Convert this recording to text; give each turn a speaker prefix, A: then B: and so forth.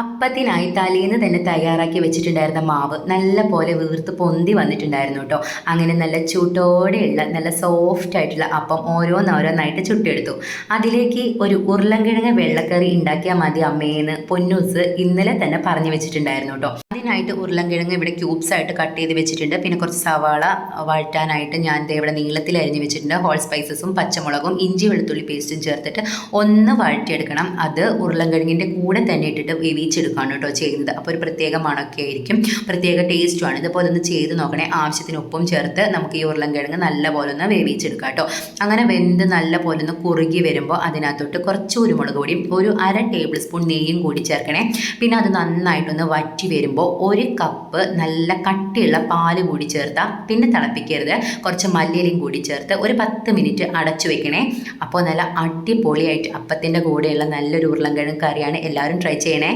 A: അപ്പത്തിനായി തലേന്ന് തന്നെ തയ്യാറാക്കി വെച്ചിട്ടുണ്ടായിരുന്ന മാവ് നല്ല പോലെ വീർത്ത് പൊന്തി വന്നിട്ടുണ്ടായിരുന്നു കേട്ടോ. അങ്ങനെ നല്ല ചൂട്ടോടെയുള്ള നല്ല സോഫ്റ്റ് ആയിട്ടുള്ള അപ്പം ഓരോന്നോരോന്നായിട്ട് ചുട്ടെടുത്തു. അതിലേക്ക് ഒരു ഉരുളൻകിഴങ്ങ് വെള്ളക്കറി ഉണ്ടാക്കിയാൽ മതി അമ്മേന്ന് പൊന്നൂസ് ഇന്നലെ തന്നെ പറഞ്ഞു വെച്ചിട്ടുണ്ടായിരുന്നു കേട്ടോ. അതിനായിട്ട് ഉരുളൻകിഴങ്ങ് ഇവിടെ ക്യൂബ്സ് ആയിട്ട് കട്ട് ചെയ്ത് വെച്ചിട്ടുണ്ട്. പിന്നെ കുറച്ച് സവാള വഴറ്റാനായിട്ട് ഞാൻ ഇവിടെ നീളത്തിൽ അരിഞ്ഞ് വെച്ചിട്ടുണ്ട്. ഹോൾ സ്പൈസസും പച്ചമുളകും ഇഞ്ചി വെളുത്തുള്ളി പേസ്റ്റും ചേർത്തിട്ട് ഒന്ന് വഴറ്റിയെടുക്കണം. അത് ഉരുളൻകിഴങ്ങിന്റെ കൂടെ തന്നെ ഇട്ടിട്ട് വേവിച്ചെടുക്കുകയാണ് കേട്ടോ ചെയ്യുന്നത്. അപ്പോൾ ഒരു പ്രത്യേക മണമൊക്കെ ആയിരിക്കും. പ്രത്യേക ടേസ്റ്റുമാണ് ഇതുപോലെ ഒന്ന് ചെയ്ത് നോക്കണേ. ആവശ്യത്തിന് ഉപ്പും ചേർത്ത് നമുക്ക് ഈ ഉരുളൻകിഴങ്ങ് നല്ല പോലെ ഒന്ന് വേവിച്ചെടുക്കാം കേട്ടോ. അങ്ങനെ വെന്ത് നല്ല പോലെ ഒന്ന് കുറുകി വരുമ്പോൾ അതിനകത്തോട്ട് കുറച്ച് കുരുമുളക് പൊടിയും ഒരു അര ടേബിൾ സ്പൂൺ നെയ്യും കൂടി ചേർക്കണേ. പിന്നെ അത് നന്നായിട്ടൊന്ന് വറ്റി വരുമ്പോൾ ഒരു കപ്പ് നല്ല കട്ടിയുള്ള പാൽ കൂടി ചേർത്താൽ പിന്നെ തിളപ്പിക്കരുത്. കുറച്ച് മല്ലിയിലും കൂടി ചേർത്ത് ഒരു പത്ത് മിനിറ്റ് അടച്ചു വെക്കണേ. അപ്പോൾ നല്ല അടിപൊളിയായിട്ട് അപ്പത്തിന്റെ കൂടെയുള്ള നല്ലൊരു ഉരുളൻകിഴങ്ങ് കറിയാണ് എല്ലാവരും ട്രൈ ചെയ്യണേ.